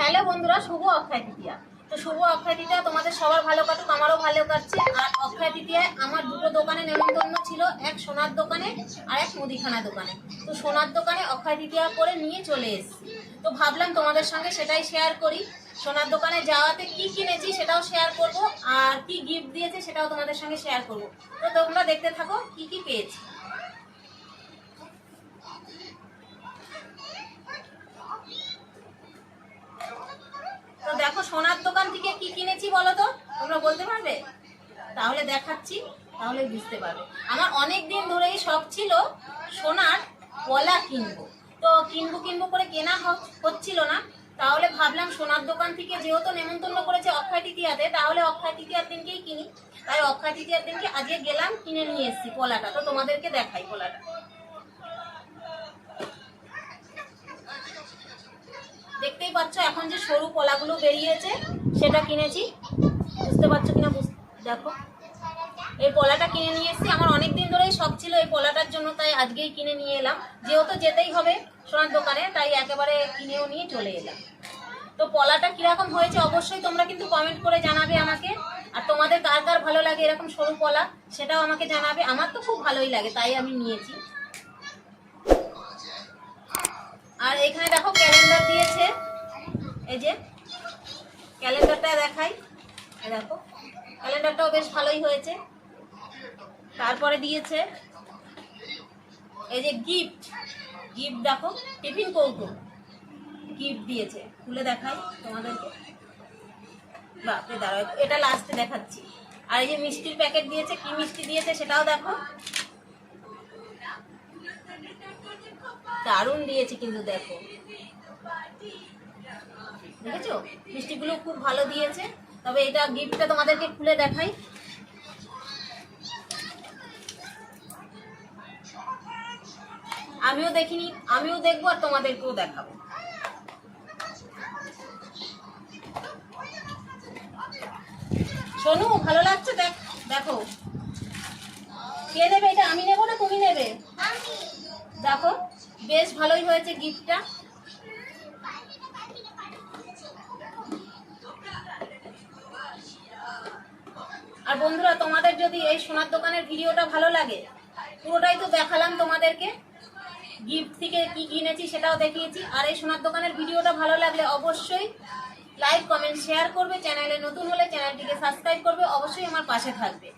Hello বন্ধুরা শুভ অক্ষয় তৃতীয়া। তো শুভ অক্ষয় তৃতীয়া তোমাদের সবার ভালো কাটুক, আমারও ভালো কাটছে। আর অক্ষয় তৃতীয়ায় আমার দুটো দোকানে নেমন্তন্ন ছিল, এক সোনার দোকানে আর এক মুদিখানা দোকানে। তো সোনার দোকানে অক্ষয় তৃতীয়া করে নিয়ে চলে এসেছি। তো ভাবলাম তোমাদের সঙ্গে সেটাই শেয়ার করি। সোনার দোকানে যাওয়াতে কি কিনেছি সেটাও শেয়ার করব, আর কি গিফট দিয়েছে সেটাও তোমাদের সঙ্গে শেয়ার করব। তো তোমরা দেখতে থাকো, কি কি পেয়েছি। সোনার দোকান থেকে কি কিনেছি বলো তো? তোমরা বলতে পারবে? তাহলে দেখাচ্ছি, তাহলে বুঝতে পারবে। আমার অনেক দিন ধরেই শখ ছিল সোনার পলা কিনবো। তো কিনবো কিনবো করে কেনা হচ্ছিল না। তাহলে ভাবলাম সোনার দোকান থেকে যেহেতু নেমন্তন্ন করেছে অক্ষয় তৃতীয়াতে, তাহলে অক্ষয় তৃতীয়ার দিনকেই কিনি। তাই অক্ষয় তৃতীয়ার দিনকে আজকে গেলাম, কিনে নিয়ে এসেছি পলাটা তো তোমাদেরকে দেখাই পলাটা দেখতেই পাচ্ছ, এখন যে সরু কলাগুলো বেরিয়েছে, সেটা কিনেছি। বুঝতে পারছ কিনা? দেখো। এই পলাটা কিনে নিয়ে এসেছি। আমার অনেক দিন ধরেই শখ ছিল এই পলাটার জন্য, তাই আজকেই কিনে নিয়ে এলাম। যেহেতু যেতেই হবে সোনার দোকানে, তাই একেবারে কিনেও নিয়ে চলে এলাম। তো পলাটা কীরকম হয়েছে অবশ্যই তোমরা কিন্তু কমেন্ট করে জানাবে আমাকে। আর তোমাদের কার কার ভালো লাগে এরকম সরু পলা, সেটাও আমাকে জানাবে। আমার তো খুব ভালোই লাগে, তাই আমি নিয়েছি। আর এখানে দেখো ক্যালেন্ডার দিয়েছে। এই যে ক্যালেন্ডারটা দেখাই। দেখো, ক্যালেন্ডারটাও বেশ ভালোই হয়েছে। তারপরে দিয়েছে এই যে গিফট গিফট দেখো, টিফিন কৌটো গিফট দিয়েছে, খুলে দেখাই তোমাদেরকে। বাপরে দাঁড়াও, এটা লাস্টে দেখাচ্ছি। আর এই যে মিষ্টির প্যাকেট দিয়েছে, কি মিষ্টি দিয়েছে সেটাও দেখো। দারুণ দিয়েছে কিন্তু দেখো। দেখেছ? মিষ্টিগুলো খুব ভালো দিয়েছে। তবে এটা গিফটটা তোমাদেরকে খুলে দেখাই। আমিও দেখিনি আমিও দেখব আর তোমাদেরকেও দেখাবো। সোনু ভালো লাগছে? দেখ দেখো। কে নেবে এটা? আমি নেব না তুমি নেবে? দেখো বেশ ভালোই হয়েছে গিফটটা। বন্ধুরা, তোমাদের যদি এই সোনার দোকানের ভিডিওটা ভালো লাগে, পুরোটাই তো দেখালাম তোমাদেরকে। গিফট থেকে কি কিনেছি সেটাও দেখিয়েছি। আর এই সোনার দোকানের ভিডিওটা ভালো লাগলে অবশ্যই লাইক কমেন্ট শেয়ার করবে। চ্যানেলে নতুন হলে চ্যানেলটিকে সাবস্ক্রাইব করবে। অবশ্যই আমার পাশে থাকবে।